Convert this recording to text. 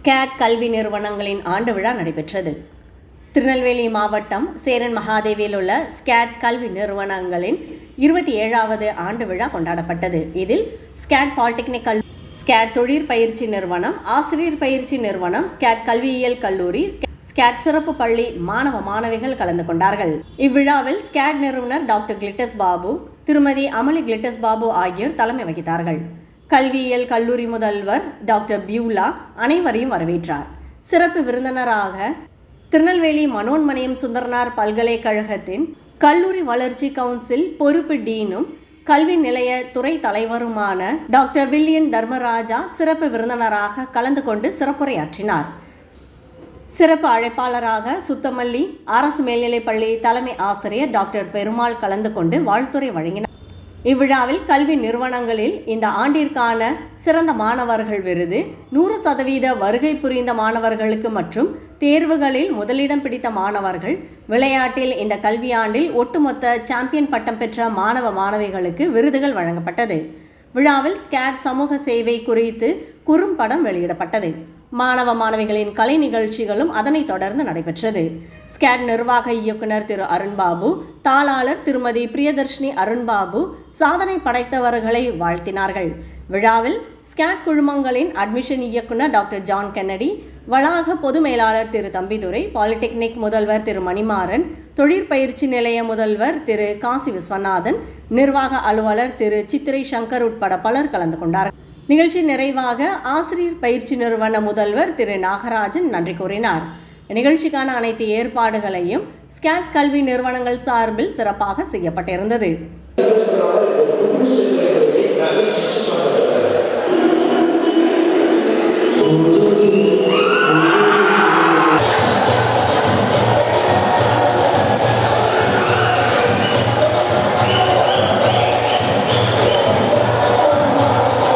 Skate கல்வி நிறுவனங்களின் ஆண்டு விழா நடைபெற்றது. திருநெல்வேலி மாவட்டம் சேரன் மகாதேவியில் உள்ள ஸ்கேட் கல்வி நிறுவனங்களின் இருபத்தி ஏழாவது ஆண்டு விழா கொண்டாடப்பட்டது. இதில் ஸ்கேட் பாலிடெக்னிக் கல் ஸ்கேட் தொழிற்பயிற்சி நிறுவனம் ஆசிரியர் பயிற்சி நிறுவனம் ஸ்கேட் கல்வியியல் கல்லூரி ஸ்கேட் சிறப்பு பள்ளி மாணவ மாணவிகள் கலந்து கொண்டார்கள். இவ்விழாவில் ஸ்கேட் நிறுவனர் டாக்டர் கிளிட்டஸ் பாபு திருமதி அமளி கிளிட்டஸ் பாபு ஆகியோர் தலைமை வகித்தார்கள். கல்வியியல் கல்லூரி முதல்வர் டாக்டர் பியூலா அனைவரையும் வரவேற்றார். சிறப்பு விருந்தினராக திருநெல்வேலி மனோன்மணியம் சுந்தரனார் பல்கலைக்கழகத்தின் கல்லூரி வளர்ச்சி கவுன்சில் பொறுப்பு டீனும் கல்வி நிலைய துறை தலைவருமான டாக்டர் வில்லியன் தர்மராஜா சிறப்பு விருந்தினராக கலந்து கொண்டு சிறப்புரையாற்றினார். சிறப்பு அழைப்பாளராக சுத்தமல்லி அரசு மேல்நிலைப்பள்ளி தலைமை ஆசிரியர் டாக்டர் பெருமாள் கலந்து கொண்டு வாழ்த்துரை வழங்கினார். இவ்விழாவில் கல்வி நிறுவனங்களில் இந்த ஆண்டிற்கான சிறந்த மாணவர்கள் விருது நூறு சதவீத வருகை புரிந்த மாணவர்களுக்கு மற்றும் தேர்வுகளில் முதலிடம் பிடித்த மாணவர்கள் விளையாட்டில் இந்த கல்வியாண்டில் ஒட்டுமொத்த சாம்பியன் பட்டம் பெற்ற மாணவ மாணவிகளுக்கு விருதுகள் வழங்கப்பட்டது. விழாவில் ஸ்கேட் சமூக சேவை குறித்து குறும்படம் வெளியிடப்பட்டது. மாணவ மாணவிகளின் கலை நிகழ்ச்சிகளும் அதனைத் தொடர்ந்து நடைபெற்றது. ஸ்கேட் நிர்வாக இயக்குனர் திரு அருண்பாபு தாளாளர் திருமதி பிரியதர்ஷினி அருண்பாபு சாதனை படைத்தவர்களை வாழ்த்தினார்கள். விழாவில் ஸ்கேட் குழுமங்களின் அட்மிஷன் இயக்குனர் டாக்டர் ஜான் கென்னடி வளாக பொது மேலாளர் திரு தம்பிதுரை பாலிடெக்னிக் முதல்வர் திரு மணிமாறன் தொழிற்பயிற்சி நிலைய முதல்வர் திரு காசி விஸ்வநாதன் நிர்வாக அலுவலர் திரு சித்திரை சங்கர் உட்பட பலர் கலந்து கொண்டார் நிகழ்ச்சி நிறைவாக ஆசிரியர் பயிற்சி நிறுவன முதல்வர் திரு நாகராஜன் நன்றி கூறினார் நிகழ்ச்சிக்கான அனைத்து ஏற்பாடுகளையும் ஸ்கேட் கல்வி நிறுவனங்கள் சார்பில் சிறப்பாக செய்யப்பட்டிருந்தது